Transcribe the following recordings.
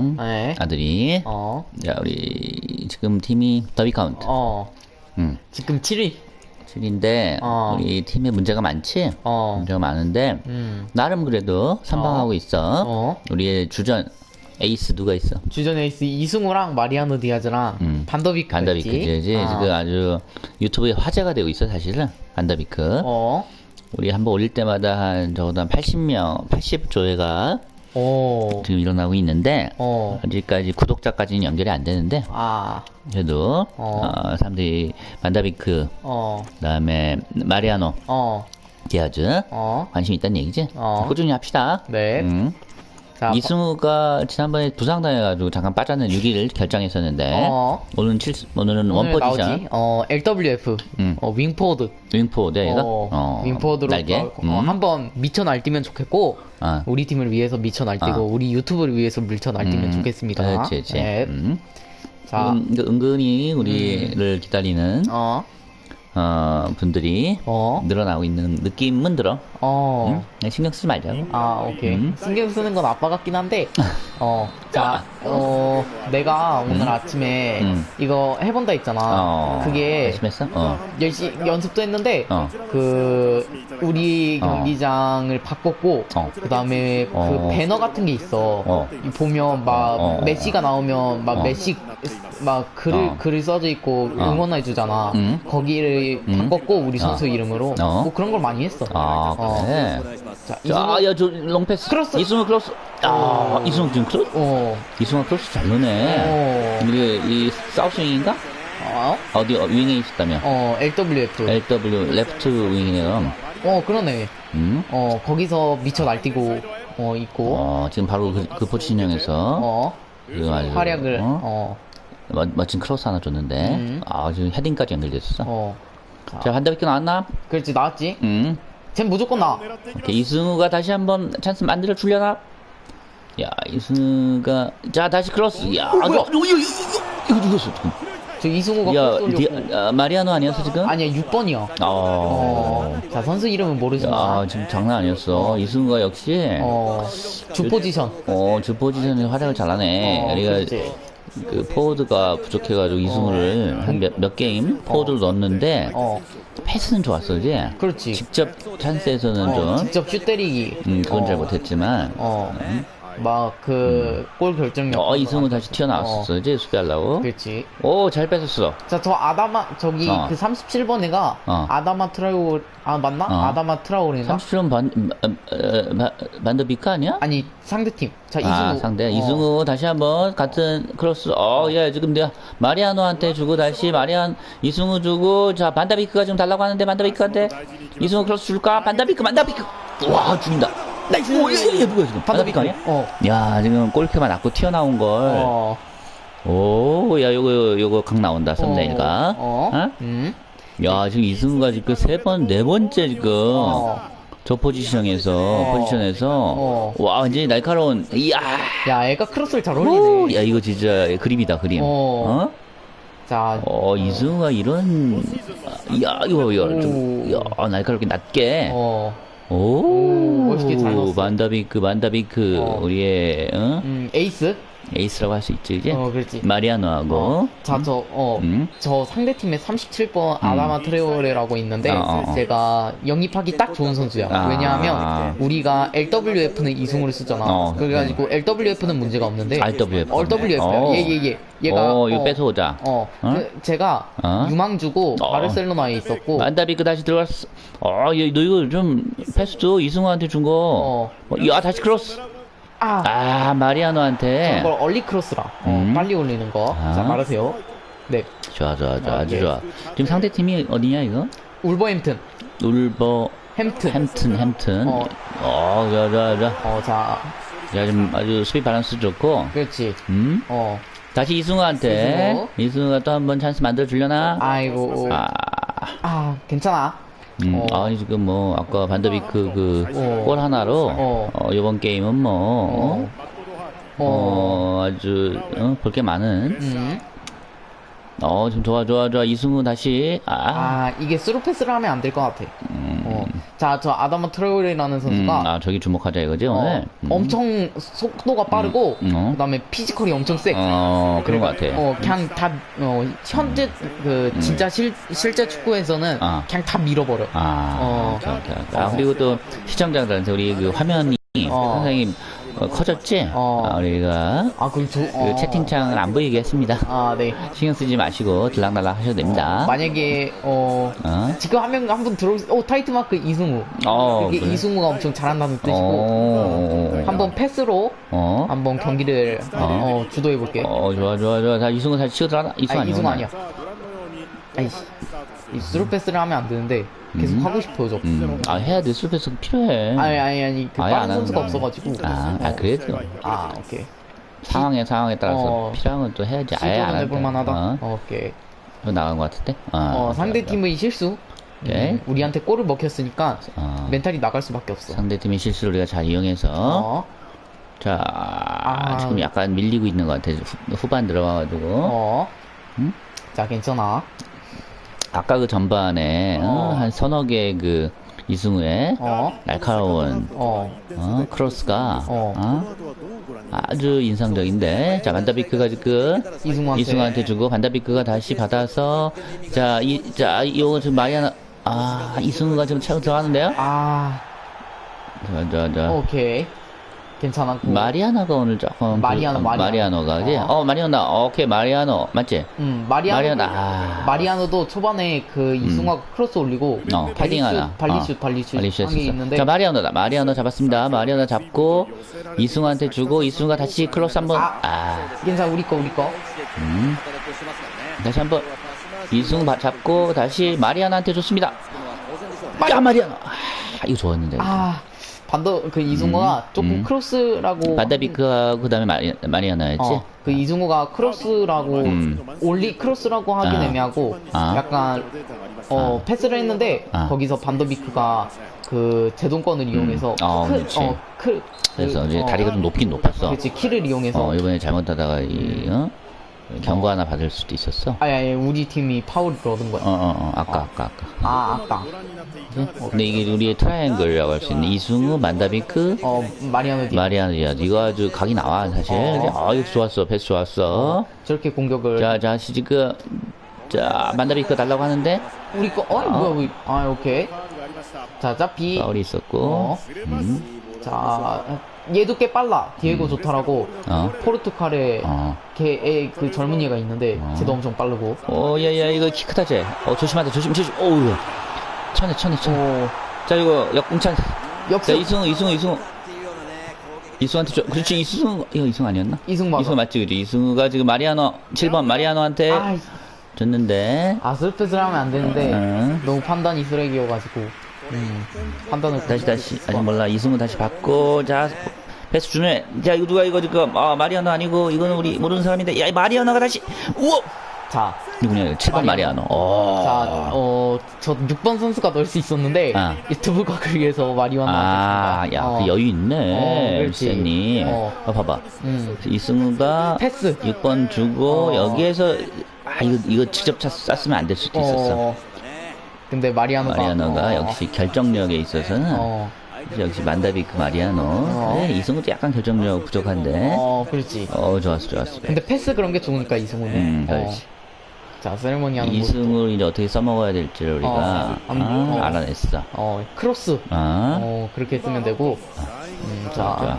팀장 네. 아들이 어. 자 우리 지금 팀이 더비 카운트 어. 음, 지금 7위. 7인데 어. 우리 팀에 문제가 많지 어. 문제가 많은데 음. 나름 그래도 선방하고 있어 어. 우리의 주전 에이스 누가 있어 주전 에이스 이승우랑 마리아노 디아즈랑 음. 반더비크. 반더비크지 아. 지금 아주 유튜브에 화제가 되고 있어 사실은 반더비크 어. 우리 한번 올릴 때마다 한 적어도 한 80명 80조회가 어. 지금 일어나고 있는데 어. 아직까지 구독자까지는 연결이 안 되는데 아. 그래도 어. 어, 사람들이 반다비크 어. 그다음에 마리아노 어. 디아즈 어. 관심 있다는 얘기지 어. 꾸준히 합시다 네. 음. 자. 이승우가 지난번에 부상 당해가지고 잠깐 빠졌는 6위를 결정했었는데 어. 오늘은 7 오늘은 오늘 원 포지션 나오지? 어, LWF. 음. 어, 윙포드. 윙포드 얘가 어, 윙포드로 날개 어, 음. 한번 미쳐 날뛰면 좋겠고 아. 우리 팀을 위해서 미쳐 날뛰고 아. 우리 유튜브를 위해서 미쳐 날뛰면 음, 좋겠습니다. 그렇지, 그렇지. 네. 음. 자, 은, 은근히 우리를 기다리는 어, 어, 분들이 어, 늘어나고 있는 느낌은 들어. 어. 응? 그냥 신경 쓰지 말자고. 아, 오케이. 음. 신경 쓰는 건 아빠 같긴 한데, 어, 자, 어, 내가 오늘 아침에 음. 이거 해본다 했잖아. 어, 그게 열심히 했어? 어. 열심히 연습도 했는데, 어. 그, 우리 어. 경기장을 바꿨고, 어. 그 다음에 그 어. 배너 같은 게 있어. 어. 이 보면 막 메시가 나오면 막 어. 메시 막 글을 어. 글이 써져 있고 어. 응원해 주잖아. 음. 거기를 음. 바꿨고 우리 선수 어. 이름으로 어. 뭐 그런 걸 많이 했어. 아, 어. 그래. 자, 자, 이승우- 야, 저 롱패스. 크로스. 이승우 크로스. 아, 어. 이승우 지금 크로스? 어. 이승우 크로스 잘 넣네. 어. 우리 이 사우스윙인가? 어? 어디 어, 윙에 있었다며? 어, LWF. LW 레프트 윙이네요. 어, 그러네. 음. 어, 거기서 미쳐 날뛰고 어 있고 어, 지금 바로 그, 그 포지션형에서 어, 아주 활약을 어? 어, 멋, 멋진 크로스 하나 줬는데 음. 아 지금 헤딩까지 연결됐어. 어. 자 반대비크 나왔나? 그렇지 나왔지. 음. 쟨 무조건 나. 오케이, 이승우가 다시 한번 찬스 만들어 주려나? 야 이승우가 자 다시 크로스. 야 어, 뭐야? 이거 이거 이거 죽었어 지금. 저 이승우가 야골 디. 아, 마리아노 아니었어 지금? 아니야 6번이야. 어. 어. 자 선수 이름은 모르지만. 야 지금 장난 아니었어. 이승우가 역시 어. 주 포지션. 어, 주 포지션에 활약을 잘하네. 어, 우리가 그렇지. 그 포워드가 부족해가지고 이승우를 한몇 몇 게임 포워드를 넣었는데 어. 패스는 좋았어, 이제. 그렇지. 직접 찬스에서는 어, 좀, 직접 슛 때리기. 음, 그건 어. 잘 못했지만. 어. 막 그골 결정력. 어, 이승우 다시 튀어나왔었어, 이제 수비하려고. 그렇지. 오, 잘 뺏었어. 자, 저 아다마 저기 어. 그 37번 애가 어. 아다마 트라오 아 맞나? 어. 아다마 트라오레인가? 37번 반, 어, 어, 바- 반더비크 아니야? 아니 상대 팀. 자 이승우. 아, 상대. 어. 이승우 다시 한번 같은 크로스. 어, 야, 지금 내가 마리아노한테 주고 다시 마리안, 이승우 주고, 자, 반다비크가 지금 달라고 하는데, 반다비크한테 이승우 크로스 줄까? 반다비크, 반다비크! 와, 죽인다. 나이스! 오, 얘, 얘 누구야, 지금? 반다비크 아니야? 어. 야, 지금 골키퍼 맞고 튀어나온 걸. 어. 오, 야, 요거, 요거 각 나온다, 썸네일가. 어. 어? 음. 야, 지금 이승우가 지금 세 번, 네 번째 지금. 어. 저 포지션에서, 어. 포지션에서. 어. 와, 완전히 날카로운, 이야. 야, 애가 크로스를 잘 오, 올리네. 야 이거 진짜 그림이다 그림. 어. 어? 자, 어, 이승우가 이런 야 이거 이거 오. 좀 야, 날카롭게 낮게. 어. 오, 오, 멋있게 잘 넣었어. 만다비크 만다비크 어. 우리의 어? 음, 에이스? 에이스라고 할 수 있지 이제. 어, 그렇지. 마리아노하고. 어. 자, 저, 어, 음. 저 상대팀에 37번 아다마 트레오레라고 있는데, 어, 어, 어. 제가 영입하기 딱 좋은 선수야. 아. 왜냐하면, 우리가 LWF는 이승우를 쓰잖아. 어, 그래가지고, LWF는 문제가 없는데, RWF. RWF야. 어. 얘, 얘, 얘. 얘가. 어, 이거 어, 뺏어오자. 어, 어? 그 제가 어? 유망주고 어. 바르셀로나에 있었고, 만다비크 다시 들어갔어. 어, 얘, 너 이거 좀 패스 줘 이승우한테 준 거. 어. 어, 야 다시 크로스. 아, 아 마리아노한테. 그걸 얼리 크로스라. 어, 음. 빨리 올리는 거. 아. 자, 말하세요. 네. 좋아 좋아 좋아 아주 오케이. 좋아. 지금 상대 팀이 어디냐 이거? 울버햄튼, 울버 햄튼. 햄튼 햄튼 어. 어 좋아 좋아 좋아 어, 자, 야 지금 아주 수비 밸런스 좋고 그렇지. 음 어, 다시 이승우한테 이승우 가 또 한 번 찬스 만들어 주려나 아이고. 아 아, 괜찮아. 음, 어. 아니 지금 뭐 아까 반더비크 그 어. 골 하나로 어. 어, 이번 게임은 뭐 어. 어, 어. 아주 어, 볼게 많은 음. 어 지금 좋아 좋아 좋아 이승우 다시 아, 아, 이게 스루 패스를 하면 안 될 것 같아. 음, 어. 자, 저 아다마 트레오레라는 음, 선수가 아 저기 주목하자 이거지 어, 오늘. 음. 엄청 속도가 빠르고 음, 어. 그다음에 피지컬이 엄청 세. 어 그런 것 같아. 어, 그냥 다 어, 현재 그 진짜 실 실제 축구에서는 음. 아. 그냥 다 밀어버려. 아, 어. 오케이, 오케이, 오케이. 아, 어. 그리고 또 시청자들한테 우리 그 화면이 어. 상당히 어, 커졌지? 어. 아, 우리가 아, 그럼 저그 어. 채팅창을 안 보이게 했습니다. 아, 네. 신경 쓰지 마시고 들락날락 하셔도 됩니다. 만약에 어 어? 지금 한 명 한 분 들어 오 타이트 마크 이승우. 어, 이게 그래? 이승우가 엄청 잘한다는 뜻이고 어, 한번 패스로 어? 한번 경기를 어, 주도해 볼게. 어, 좋아, 좋아, 좋아. 자, 이승우 다시 치고 들어가나? 이승우 아니, 아니야? 이승우 아니야. 아이씨. 이 스루 패스를 하면 안 되는데 계속 음. 하고 싶어요, 저. 음, 아, 해야 돼. 술패스 필요해. 아니 아니 아니 그 아예 안 빠른 선수가 하는구나. 없어가지고. 아, 아, 그래도. 아 오케이. 상황에, 상황에 따라서 어. 필요한 건 또 해야지. 아예 안 시도는 한다. 해볼 만하다. 어? 오케이. 또 나간 것 같은데? 어, 어 오케이, 상대. 팀의 실수. 오케이. 음, 우리한테 골을 먹혔으니까 어. 멘탈이 나갈 수밖에 없어. 상대팀의 실수를 우리가 잘 이용해서 어. 자 아. 지금 약간 밀리고 있는 것 같아 후, 후반 들어가가지고 어. 음? 자 괜찮아. 아까 그 전반에 어, 어. 한 서너 개의 그 이승우의 어. 날카로운 어. 어, 크로스가 어. 어? 아주 인상적인데 자 반다비크가 지금 이승우한테. 이승우한테 주고 반다비크가 다시 받아서 자 이 자 이거 지금 마리아나 아 이승우가 지금 차고 들어가는데요 아. 자 자 자 오케이. 괜찮아. 마리아나가 오늘 조금 마리아노, 그- 마리아노. 마리아노가 그지? 어. 어 마리아노 오케이 마리아노 맞지? 음 마리아노. 마리아노 아 마리아노도 초반에 그 이승우가 크로스 올리고 어, 패딩 하나. 발리슛 어, 발리슛 발리슛 한게 했었어. 있는데 자, 마리아노다. 마리아노 잡았습니다. 마리아노 잡고, 이승우한테 주고, 이승우가 다시 클로스 한 번, 아. 아, 괜찮아 우리 거 우리 거. 음. 다시 한 번, 이승우 바- 잡고, 다시 마리아노한테 줬습니다. 야, 마리아노. 아, 이거 좋았는데. 아 반더 그 이승우가 조금 음. 크로스라고 반다비크하고, 그 다음에 마리, 마리아노였지? 어, 그 이승우가 크로스라고 음. 올리 크로스라고 하긴 아. 애매하고 아. 약간 어 패스를 했는데 아. 거기서 반더비크가 그 제동권을 이용해서 어, 크, 그렇지. 어, 크, 그래서 그, 이제 어, 다리가 좀 높긴 높았어. 그렇지 키를 이용해서 어, 이번에 잘못하다가, 이, 어? 경고 하나 받을 수도 있었어. 아니 아니 우리 팀이 파울을 얻은 거야 어, 어, 어, 아까, 아까, 아까. 아 아까 근데 이게 우리의 트라이앵글이라고 할 수 있는 이승우, 만다비크, 어 마리아노 디 마리아노야. 이거 아주 각이 나와, 사실. 어. 아, 이거 좋았어. 패스 좋았어. 저렇게 공격을 자, 자, 지금, 자, 만다비크 달라고 하는데, 우리 거 어? 뭐야 우리 아 오케이 자 짜피 파울이 있었고, 어. 음, 자 얘도 꽤 빨라 디에고 조타라고 어, 포르투갈에 어. 걔의 그 젊은 얘가 있는데 어. 쟤도 엄청 빠르고 어, 야, 야, 이거 키 크다, 쟤. 어, 조심하자, 조심, 조심. 어우, 천에, 천에, 천에. 오 자, 이거 역공찬. 자, 역습 이승우, 이승우, 이승우. 이승우한테 줘. 그렇지, 이승우, 이거 이승우 아니었나? 이승우 맞아 이승우 맞지, 그지? 이승우가 지금 마리아노, 7번 마리아노한테 아, 줬는데, 아슬패스를 하면 안 되는데 응. 너무 판단이 쓰레기여가지고 음, 판단을 다시 다시 아직 몰라 이승우 다시 받고 자 패스 주네 자 이거 누가 이거 지금 아 마리아노 아니고 이거는 우리 모르는 사람인데 야 마리아노가 다시 우와 자, 누구냐 7번 마리아노 어. 자, 어, 저 6번 선수가 넣을 수 있었는데 아. 유튜브 각을 위해서 마리아노 아, 안 야. 그 어. 여유 있네. 어, 그렇지. 쌤님. 어. 어, 봐봐. 음. 이승우가 패스. 6번 주고, 어. 여기에서, 아, 이거, 이거 직접 차, 쐈으면 안 될 수도 있었어. 어, 근데 마리아노가 마리아노가 어, 역시 결정력에 있어서는, 어, 역시 만다비크 마리아노. 어. 네, 이승우도 약간 결정력 부족한데. 어, 그렇지. 어, 좋았어, 좋았어. 근데 패스 그런 게 좋으니까 이승우는. 음, 어. 그렇지. 자, 세레모니 하는. 이승우를 이제 어떻게 써먹어야 될지 를 우리가 어, 안- 아, 어. 알아냈어. 어, 크로스. 아, 어, 그렇게 쓰면 되고. 음, 자, 좋아.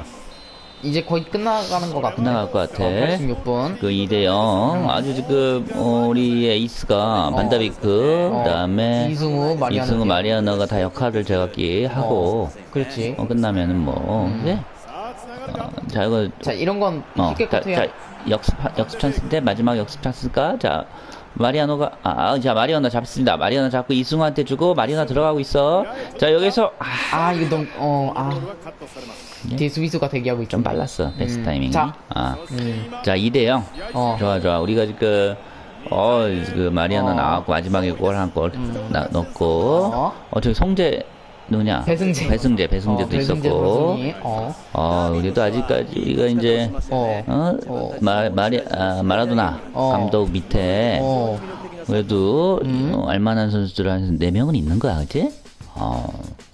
이제 거의 끝나가는 것 같아. 끝나갈 것 같아. 86분. 그 2대0 아주 지금 어, 우리의 에이스가 반다비크 어, 그 다음에 이승우, 마리아노. 이승우 마리아노가 다 역할을 제각기 하고 어, 그렇지. 어, 끝나면은 뭐 음. 네? 어, 자 이거 자, 이런 건 어, 쉽게 자. 자, 역습 역습 찬스인데 마지막 역습 찬스가 자 마리아노가 아, 아, 자 마리아노 잡습니다. 마리아노 잡고 이승우한테 주고 마리아노 들어가고 있어. 자 여기서 아, 아, 이거 너무, 어, 아. 뒤에 수비수가 대기하고 있죠. 좀 빨랐어 패스 음, 타이밍이. 자. 아, 음, 자 2대0 어. 좋아 좋아 우리가 지금 어, 그 마리아노 어. 나왔고 마지막에 골 한골 넣고 어. 어. 저기 송재 누구냐 배승재. 배승재 배승재도 어, 배승재 있었고 선수니, 어, 어 우리도 아직까지 우리가 이제 어, 어, 어. 마, 마리, 아, 마라도나 어. 감독 밑에 어, 그래도 음. 어, 알만한 선수들 한 4명은 있는 거야 그치? 어,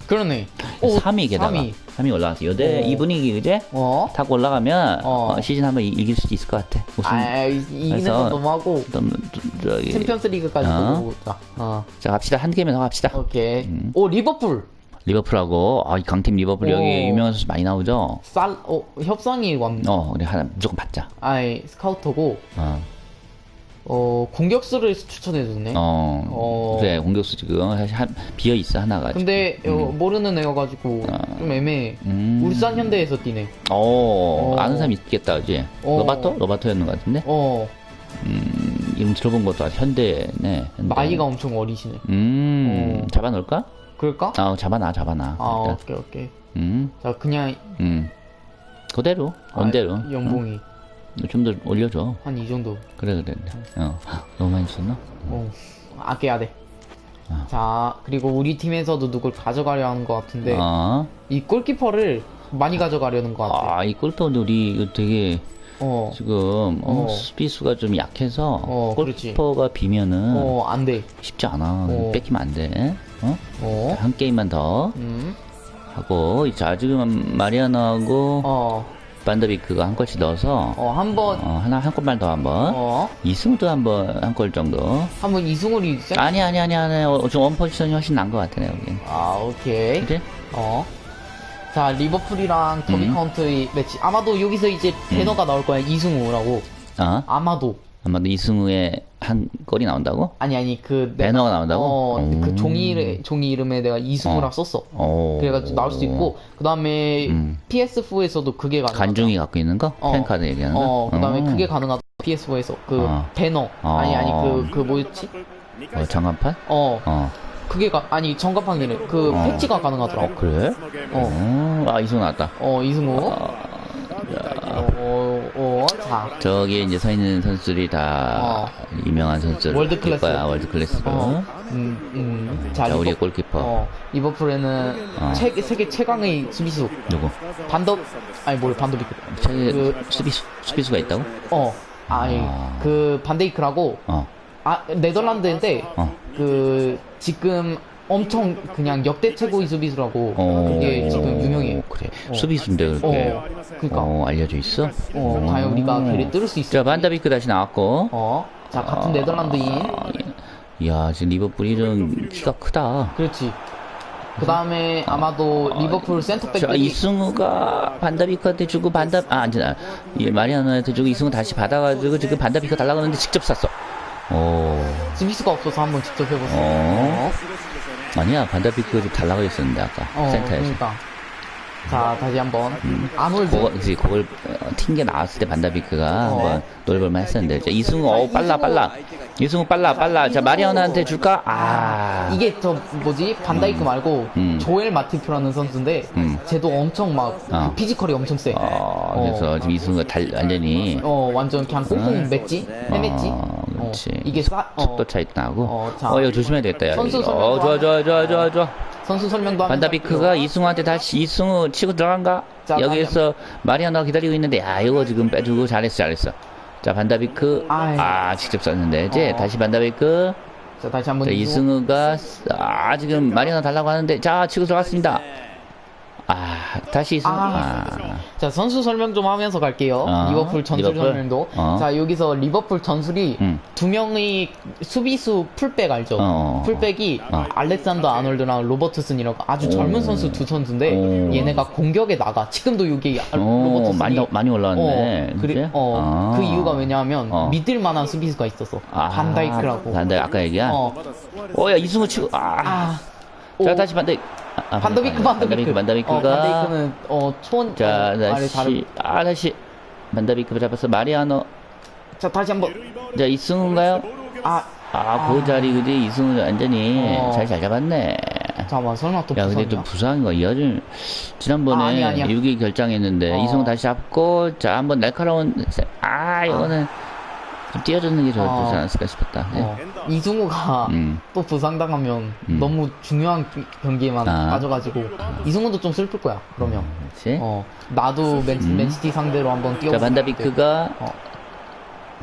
그러네. 오, 3위 게다가 3위. 3위 올라갔어. 요대 어. 이 분위기 그제 어? 타고 올라가면 어. 어, 시즌 한번 이- 이길 수도 있을 것 같아. 우승. 아, 이- 이기는 건 너무하고 좀, 저기 챔피언스 리그까지 어? 보고 자. 어. 자 갑시다 한 게임에 더 갑시다. 오케이. 음. 오, 리버풀. 리버풀하고 아, 이 강팀 리버풀 여기 오. 유명한 선수 많이 나오죠. 쌀 어, 협상이 왔 어 우리 하나 무조건 받자. 아이, 스카우터고 어, 어, 공격수를 추천해 주네. 어, 어. 그래 공격수 지금 비어 있어 하나가. 근데 어, 모르는 애여 가지고 좀 애매해. 음. 울산 현대에서 뛰네. 어, 어. 아는 사람 있겠다, 그지? 어. 로바토? 로바토였는 것 같은데? 어, 음, 이름 들어본 것도 아주 현대네. 현대. 나이가 엄청 어리시네. 음, 어. 잡아놓을까? 그럴까? 아, 잡아놔, 잡아놔. 아, 일단. 오케이, 오케이. 음, 자, 그냥 음. 그대로, 아, 원대로. 연봉이 좀 더 올려줘. 한 이 정도. 그래, 그래. 어, 너무 많이 줬나? 어, 아껴야 돼. 아. 자, 그리고 우리 팀에서도 누굴 가져가려 하는 것 같은데, 어. 이 골키퍼를 많이 가져가려는 것 같아. 아, 이 골도 근데 우리 이거 되게 어, 지금 어, 어. 수비수가 좀 약해서 어, 그렇지. 골키퍼가 비면은 어, 안 돼. 쉽지 않아. 어. 뺏기면 안 돼. 어? 어, 한 게임만 더 음, 하고 자 지금 마리아나하고 어, 반더비크가 한 골씩 넣어서 어, 한 번, 어, 하나 한 골만 더 한번 어, 이승우도 한번 한 골 정도 한 번 이승우리 세 아니 아니 아니 아니 어, 좀 원 포지션이 훨씬 난 것 같아 내가 보기엔 아, 오케이. 그지? 어. 자, 리버풀이랑 더비 음. 카운트의 매치. 아마도 여기서 이제 배너가 나올 거야. 이승우라고. 어? 아마도. 아마도 이승우의 한 골이 나온다고? 아니, 아니, 그. 배너가 나온다고? 어, 음. 그 종이, 이름- 종이 이름에 내가 이승우라 어. 썼어. 오. 그래가지고 나올 수 있고, 그 다음에 음. PS4에서도 그게 가능하다. 간중이 갖고 있는 거? 어. 팬카드 얘기하는 거? 어, 그 다음에 어. 그게 가능하다. PS4에서. 그 어. 배너. 어. 아니, 아니, 그, 그 뭐였지? 어, 장갑판? 어, 어. 그게 가, 아니, 정갑판이래. 그 어. 패치가 가능하더라. 어, 그래? 어, 어. 아, 이승우 나왔다. 어, 이승우. 자. 저기에 이제 서 있는 선수들이 다 어. 유명한 선수들. 월드 클래스. 거야, 월드 클래스로. 어, 음, 음. 자, 자, 리버- 골키퍼. 어, 리버풀에는 어. 세, 세계 최강의 수비수. 누구? 반더, 아니, 뭘 반더비크. 최 그- 수비수, 수비수가 있다고? 어, 아니, 아. 그 반데이크라고, 어. 아, 네덜란드인데, 어. 그, 지금 엄청 그냥 역대 최고의 수비수라고, 어. 그게 지금 유명해요. 그래. 어. 수비수인데 그렇게. 어, 그니까. 어, 알려져 있어? 어, 과연 우리가 걔를 뚫을 수 있을지. 자, 반다비크 다시 나왔고. 어, 자, 같은 어. 네덜란드인. 이야, 지금 리버풀이 좀 키가 크다. 그렇지. 그 다음에 아마도 리버풀 자, 센터백들이 이승우가 반다비크한테 주고 반다, 아, 아니, 이 마리아노한테 주고 이승우 다시 받아가지고 지금 반다비크 달라고 하는데 직접 쐈어. 오. 수비수가 없어서 한번 직접 해봤어. 어. 아니야, 반다비크가 좀 달라고 했었는데, 아까. 어, 센터에서. 그러니까. 자, 다시 한번. 아놀드. 그거, 그치, 그걸, 어, 튕겨 나왔을 때 반다비크가 어. 한번 노려볼만 했었는데. 자, 이승우, 어, 빨라, 빨라. 이승우 빨라, 빨라. 자, 마리아노한테 줄까? 아. 이게 저 뭐지 반다이크 말고 음. 조엘 마티프라는 선수인데 음. 쟤도 엄청 막 어. 그 피지컬이 엄청 세. 어, 그래서 지금 이승우가 달, 완전히. 어 완전 그냥 꽁꽁 맸지? 헤맸지? 어, 그렇지. 이게 싸, 어, 속도 차이도 나고. 어, 자. 어, 이거 조심해야 되겠다, 야. 선수 이거. 설명도 어, 좋아, 좋아, 좋아, 좋아, 좋아. 선수 설명도 하면서 반다비크가. 이승우한테 다시 이승우 치고 들어간가? 자, 여기에서 마리아노가 기다리고 있는데, 야, 이거 지금 빼주고 잘했어, 잘했어. 자, 반다비크. 아이. 아, 직접 썼는데. 이제 어. 다시 반다비크. 자 다시 한번 자, 이승우가, 아, 지금 마리아노 달라고 하는데, 자, 치고 들어갔습니다. 아, 다시 이승우. 아. 아. 자 선수 설명 좀 하면서 갈게요. 어, 리버풀 전술 리버풀? 설명도. 어. 자 여기서 리버풀 전술이 음. 두 명의 수비수 풀백 알죠? 어. 풀백이 어. 알렉산더 아놀드랑 로버트슨이라고 아주 오. 젊은 선수 두 선수인데 오. 얘네가 공격에 나가. 지금도 여기 아- 오, 로버트슨이 많이, 많이 올라왔네. 어? 그래, 어, 아. 그 이유가 왜냐하면 어. 믿을 만한 수비수가 있었어. 아, 반다이크라고. 반다이크, 아까 얘기한? 어, 어, 야, 이승우 치고, 아. 아, 자, 오. 다시 반다이크. 아, 반더비크, 반더비크. 반다비크가. 어, 반더비크는 어, 촌. 자, 어, 다시, 다른. 아, 다시. 반다비크 잡았어. 마리아노. 자, 다시 한 번. 자, 이승우인가요? 아, 아, 그 아. 자리, 그지? 이승우 완전히 어. 잘, 잘 잡았네. 잠깐만, 설마 또 야, 근데? 또 부상인 거야. 이아준 지난번에 아, 아니야, 아니야. 6위 결정했는데, 어. 이승우 다시 잡고, 자, 한번 날카로운, 세- 아, 이거는 좀 띄워주는 게 좋- 어. 좋지 않았을까 싶었다. 네. 어, 이승우가 음. 또 부상당하면 음. 너무 중요한 경기에만 아. 빠져가지고 이승우도 좀 슬플 거야. 그러면 그렇지? 어 나도 맨, 음. 맨시티 상대로 한번 뛰어. 자, 반다비크가 어.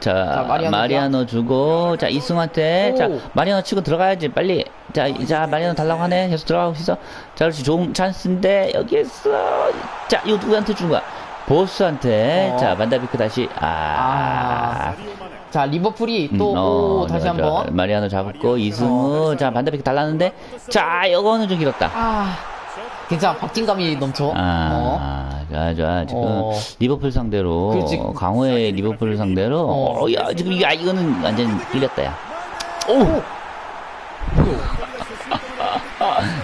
자, 마리아노 마리아노 주고, 자, 이승한테, 오. 자, 마리아노 치고 들어가야지, 빨리. 자, 이- 자, 마리아노 달라고 하네. 계속 들어가고 있어. 자, 그렇지. 좋은 찬스인데, 여기에서, 자, 이거 누구한테 준 거야? 보스한테. 어. 자, 만다비크 다시, 아. 아. 자, 리버풀이 또, 음, 오, 어, 다시 좋아, 한 좋아. 번. 마리아노 잡고, 이승우. 자, 반다비크 달랐는데, 자, 이거는 좀 길었다. 아, 괜찮아. 박진감이 넘쳐. 어. 아, 좋아, 좋아. 지금 어. 리버풀 상대로, 그렇지. 강호의 리버풀 상대로, 어. 어, 야, 지금, 야, 이거는 완전 끌렸다, 야. 오!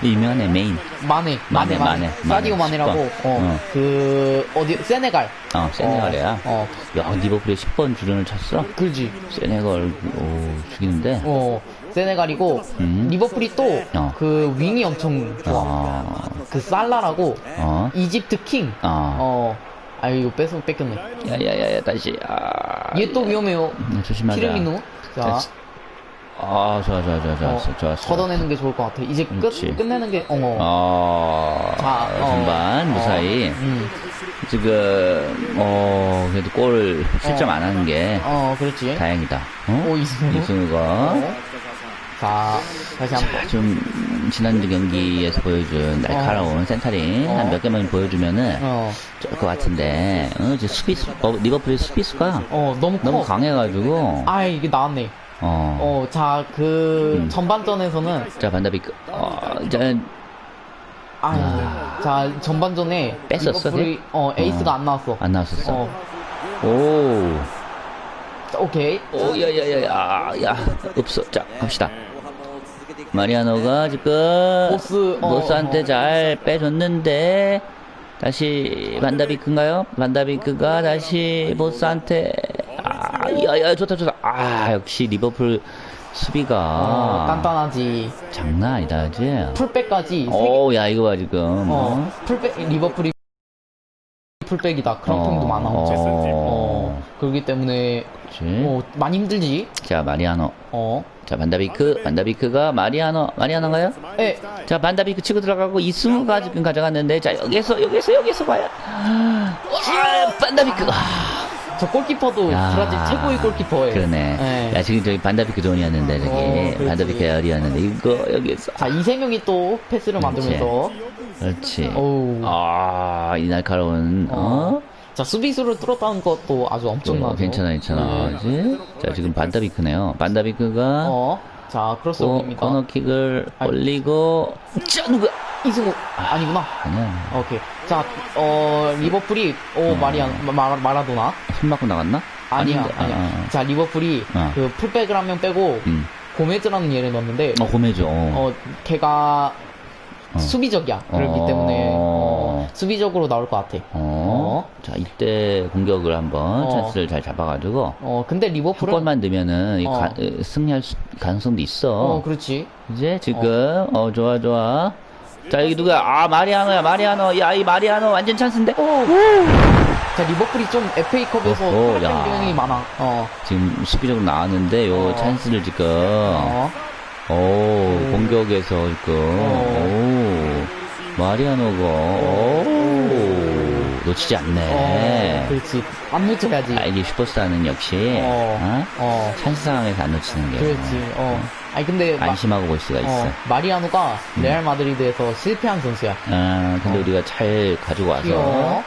이면의 메인. 마네, 마네, 마네. 사디오 마네, 마네라고, 10번. 어, 어. 그, 어디, 세네갈. 어, 세네갈이야. 어, 야, 리버풀에 10번 주전을 쳤어? 그지. 세네갈, 오, 죽이는데. 어, 세네갈이고, 음. 리버풀이 또, 어. 그, 윙이 엄청 좋아. 어, 그, 살라라고, 어, 이집트 킹. 어. 어, 아유, 뺏어, 뺏겼네. 야, 야, 야, 야, 다시. 아. 얘또 위험해요. 음, 조심하자. 키르미노. 자, 자, 아, 좋아, 좋아, 좋아, 어, 좋았어, 좋았어. 걷어내는 게 좋을 것 같아. 이제 끝, 그렇지. 끝내는 게, 어, 어. 어, 자, 어. 전반 어. 무사히. 음, 지금, 어, 그래도 골 실점 어. 안 하는 게 어, 그렇지. 다행이다. 어? 오, 이승우. 이승우가. 어. 자, 다시 한 번. 좀 지난주 경기에서 보여준 날카로운 센터링 어. 한몇 개만 보여주면은 어, 좋을 것 같은데 어, 이제 수비수 어, 리버풀의 수비수가 어, 너무 커. 너무 강해가지고 아, 이게 나왔네. 어, 어, 자, 그, 음. 전반전에서는, 자 반다비크 어, 이제 아, 자, 전반전에. 뺐었어, 리버풀이, 어, 에이스가 어. 안 나왔어. 안 나왔었어. 어, 오, 자, 오케이. 오, 야 야 야 야, 야, 없어. 자 갑시다. 마리아노가 지금 보스, 어, 보스한테 어. 잘 빼줬는데 다시 반다비크인가요? 반다비크가 다시 보스한테 아, 야야 좋다 좋다. 아 역시 리버풀 수비가 어, 단단하지. 장난 아니다, 그지? 풀백까지. 세 개- 오, 야 이거 봐 지금. 어, 풀백, 리버풀이 풀백이다. 그런 어, 평도 많아. 어. 어, 그렇기 때문에, 그치? 어, 많이 힘들지. 자 마리아노. 어, 자 반다비크, 반다비크가 마리아노, 마리아노인가요? 에, 자 반다비크 치고 들어가고 이승우가 지금 가져갔는데 자 여기서 여기서 여기서 과연 와 반다비크 아, 저 골키퍼도 야. 브라질 최고의 골키퍼예요. 그러네 예. 야 지금 저기 반다비크 존이었는데 저기 어, 그렇지. 반다비크 열이었는데 이거 여기서 자, 이세 명이 또 패스를 만들면서, 그렇지 어우. 아이 날카로운 어? 자, 수비수를 뚫었다는 것도 아주 어, 엄청나죠. 괜찮아 괜찮아 네. 자 지금 반다비크네요 반다비크가 어, 자, 또 크로스오버입니다. 코너킥을. 올리고 자 누구야 이승우, 아니구나. 아니야 오케이. 자, 어, 리버풀이, 오, 마리안, 마, 마라도나? 손 맞고 나갔나? 아니야, 아닌데, 아니야. 아, 아, 아. 자, 리버풀이 어. 그 풀백을 한 명 빼고, 음. 고메즈라는 얘를 넣었는데, 어 고메죠 어. 어, 걔가 어. 수비적이야. 그렇기 어. 때문에, 어, 수비적으로 나올 것 같아. 어. 자, 이때 공격을 한번 어. 찬스를 잘 잡아가지고 어, 근데 한 리버풀은, 골만 넣으면은 이 어. 가- 어, 승리할 수- 가능성도 있어. 어, 그렇지. 이제 지금 어. 좋아 좋아. 자 여기 누구야? 아 마리아노야 마리아노. 야 이 마리아노 완전 찬스인데. 자, 리버풀이 좀 FA컵에서 어, 야. 탈락된 경향이 많아. 어, 지금 수비적으로 나왔는데 요 어. 찬스를 지금 어, 오, 오. 공격에서 지금 오 마리아노가 오 놓치지 않네. 어, 그렇지. 안 놓쳐야지. 아, 이게 슈퍼스타는 역시 어, 어? 어, 찬스 상황에서 안 놓치는 게 그렇지. 어. 아니, 근데, 마- 안심하고 볼 수가 있어. 어, 마리아노가 레알 마드리드에서 실패한 선수야. 아, 근데 어. 우리가 잘 가지고 와서 귀여워.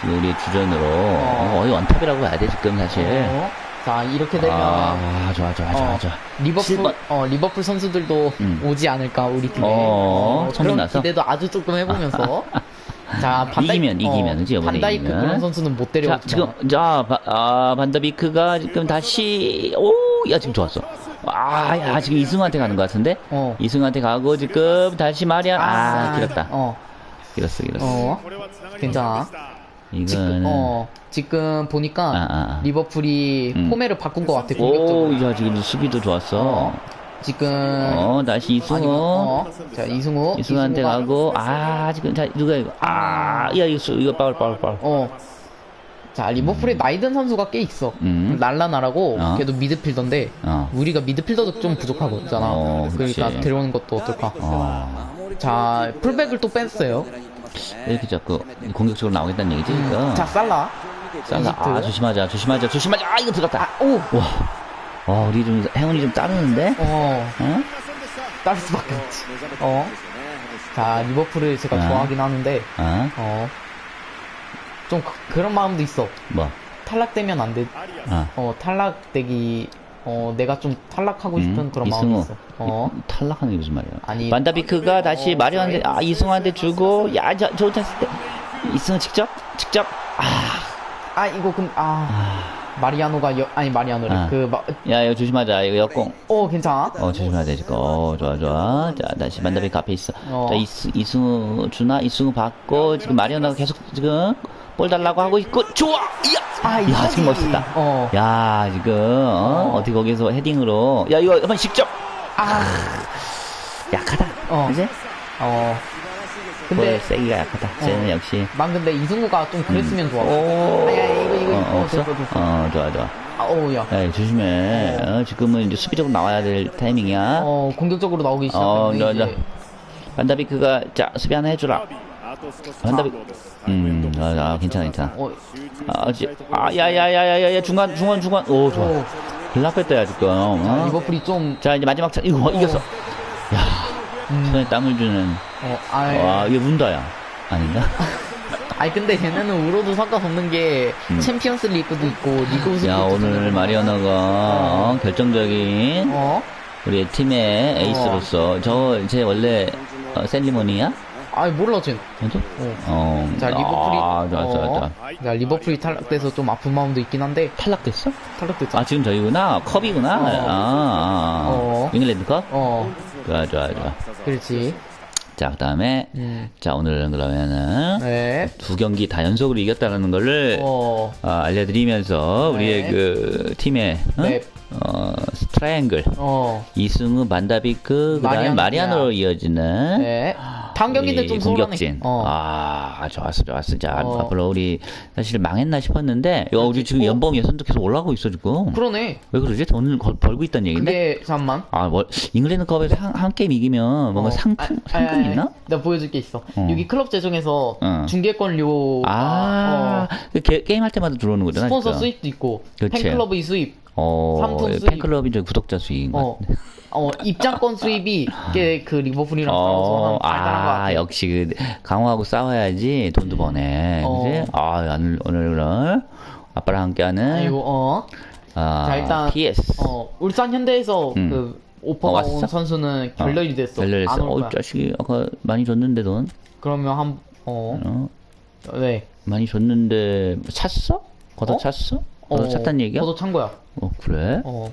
지금 우리 주전으로 어, 거의 원탑이라고 해야 돼 지금 사실. 어. 자, 이렇게 되면 아, 좋아, 좋아, 좋아, 어, 좋아. 리버풀 칠번. 어, 리버풀 선수들도 음. 오지 않을까 우리 팀에. 어, 그런 소문나서? 기대도 아주 조금 해보면서. 자, 반다이, 이기면, 이기면, 그치, 이번에 반다이크 이기면. 그런 선수는 못 자, 데려오지. 지금 자, 바, 아, 반다비크가 지금 다시 오, 야 지금 좋았어. 아, 야 지금 이승우한테 가는 것 같은데. 어. 이승우한테 가고 지금 다시 마리아 아, 길었다. 어, 길었어, 길었어. 어, 괜찮아. 이거는 지금, 어, 지금 보니까 아, 아, 아. 리버풀이 음. 포메를 바꾼 것 같아. 오, 공격적으로. 야 지금 수비도 좋았어. 어, 지금 어, 다시 이승우. 아니, 어, 자 이승우. 이승우한테 이승우가- 가고 아 지금 자 누가 이거 아, 야 이거 수- 이거 파울 파울 파울. 어. 자, 리버풀에 나이든 선수가 꽤 있어. 음. 날라나라고, 어. 걔도 미드필더인데, 어. 우리가 미드필더도 좀 부족하잖아. 어, 그치. 그러니까 데려오는 것도 어떨까. 어. 자, 풀백을 또 뺐어요. 이렇게 자꾸 공격적으로 나오겠다는 얘기지 지금. 자, 살라. 살라 아 이집트. 조심하자 조심하자 조심하자 아 이거 들어갔다 아, 오! 와, 와 우리 좀 행운이 좀 따르는데 어, 어? 딸 수밖에 없지. 어. 자, 리버풀을 제가 아. 좋아하긴 하는데, 어? 어. 좀 그, 런 마음도 있어. 뭐? 탈락되면 안 돼. 아. 어, 탈락되기, 어, 내가 좀 탈락하고 싶은 음, 그런 마음이 있어. 어. 이- 탈락하는 게 무슨 말이야? 아니, 반다비크가 다시 마리오한테 아 이승우한테 주고 야 저, 찬스 때 이승우 직접 직접 아, 아, 이거 근, 아, 아. 마리아노가, 여, 아니, 마리아노래. 아. 그, 마, 야 이거 조심하자 이거 역공 어, 괜찮아? 어 조심해야 돼 지금 어 좋아 좋아 자 다시 반다비크 앞에 있어 어. 자 이승, 이승우 주나 이승우 받고 지금 마리오나가 계속 지금 볼 달라고 하고 있고 좋아 이야 아, 야. 지금 멋있다 어. 야 지금 어? 어. 어디 거기서 헤딩으로 야 이거 한번 직접 아, 약하다 어. 그지? 어. 볼 근데, 세기가 약하다 쟤는 어. 역시 난 근데 이승우가 좀 그랬으면 좋아. 오. 아야, 이거, 이거, 어, 이거. 없어? 됐어, 됐어. 어, 좋아, 좋아. 아, 어우, 야. 야, 조심해. 어, 지금은 이제 수비적으로 나와야 될 타이밍이야. 어, 공격적으로 나오기 어, 시작했는데, 저, 이제. 반다비크가, 자, 수비 하나 해주라. 반다비크. 음, 아, 아, 괜찮아, 괜찮아. 어, 아, 지, 아, 야, 야, 야, 야, 야, 야, 중간, 중간, 중간. 오, 좋아. 오. 큰일 났겠다, 야, 지금. 자, 어? 리버풀이 좀, 자, 이제 마지막 차, 이거, 이겼어. 야, 음, 손에 땀을 주는. 어, 아이. 와, 이게 문다, 야. 아닌가? 아니, 근데 얘네는 울어도 상관없는 게, 음. 챔피언스 리그도 있고, 리그 우승도 야, 오늘 마리오나가 어, 결정적인 어? 우리 팀의 에이스로서 저제 원래 어, 셀리머니야? 아니, 몰라, 쟤. 맞아? 어. 어. 자, 리버풀이. 아, 좋아, 좋아, 어, 좋아. 자, 리버풀이 탈락돼서 좀 아픈 마음도 있긴 한데, 탈락됐어? 탈락됐잖아. 아, 지금 저희구나. 컵이구나. 어. 아, 아, 아. 어. 잉글랜드 컵? 어, 좋아, 좋아, 좋아. 그렇지. 자, 그 다음에, 음. 자, 오늘은 그러면은 네. 두 경기 다 연속으로 이겼다는 거를 어, 아, 알려드리면서 우리의 네. 그 팀의 어? 네. 어, 트라이앵글 어, 이승우, 반다비크, 그다음에 마리아노, 마리아노로 이어지는 네. 다음 경기는 이 좀. 공격진. 어. 아, 좋았어, 좋았어. 자, 어. 앞으로 우리 사실 망했나 싶었는데, 야, 우리 지금 어? 연봉 예선도 계속 올라가고 있어 지금. 그러네. 왜 그러지? 돈을 걸- 벌고 있다는 얘긴데. 그게, 잠깐만. 아, 뭐 잉글랜드컵에서 한, 한 게임 이기면 뭔가 어. 상품 아, 상금 아, 아, 있나? 내가 보여줄 게 있어. 어. 여기 클럽 재정에서 어. 중계권료, 아, 어, 그 게, 임할 때마다 들어오는 거잖아. 스폰서. 수입도 있고, 그치. 팬클럽의 수입, 어, 수입. 팬클럽이 저 구독자 수익인 것 어. 어, 입장권 수입이 꽤그 리버풀이랑 싸워서 어, 아, 같아. 역시 그 강호하고 싸워야지 돈도 버네. 어. 그지? 아, 오늘, 오늘, 아빠랑 함께하는 아이고, 어. 아, 자, 일단, PS. 어, 울산 현대에서 음. 그 오퍼가 어? 온 선수는 결렬이 됐어. 올 어. 자식이 아까 많이 줬는데 돈. 그러면 한, 어, 어? 네. 많이 줬는데 찼어? 걷어 어? 찼어? 걷어 찼단 얘기야? 저도 찬 거야. 어, 그래? 어,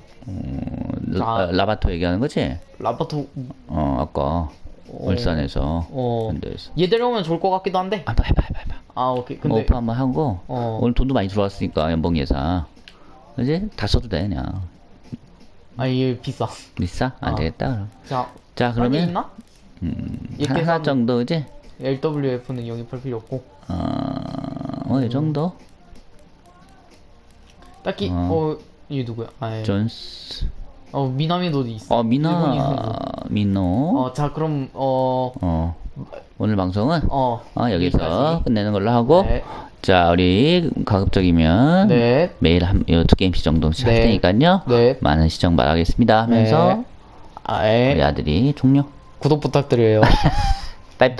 라, 자. 라바토 얘기하는 거지? 라바토, 어, 아까 울산에서 어, 현대에서. 얘 데려오면 좋을 것 같기도 한데. 한번 해봐, 해봐, 해봐. 아, 오케이. 근데... 근데, 오프 한번 하고 어. 오늘 돈도 많이 들어왔으니까 연봉 예상. 그지? 다 써도 돼 그냥. 아, 얘 비싸. 비싸? 안 어. 되겠다 그럼. 자, 자 그러면 있나? 음, 하나 정도 그지? LWF는 영입할 필요 없고. 어, 어, 이 정도? 딱히, 어. 어, 얘 누구야? 아, 예. 존스. 어, 미나미도 있어. 어, 미나, 선수. 민노. 어, 자, 그럼, 어, 어. 오늘 방송은 어. 어, 여기서 여기까지. 끝내는 걸로 하고 네. 자 우리 가급적이면 네. 매일 한 두 게임씩 정도씩 할 네. 테니까요 네. 많은 시청 바라겠습니다 하면서 아, 예. 우리 아들이 종료 구독 부탁드려요. 빠이빠이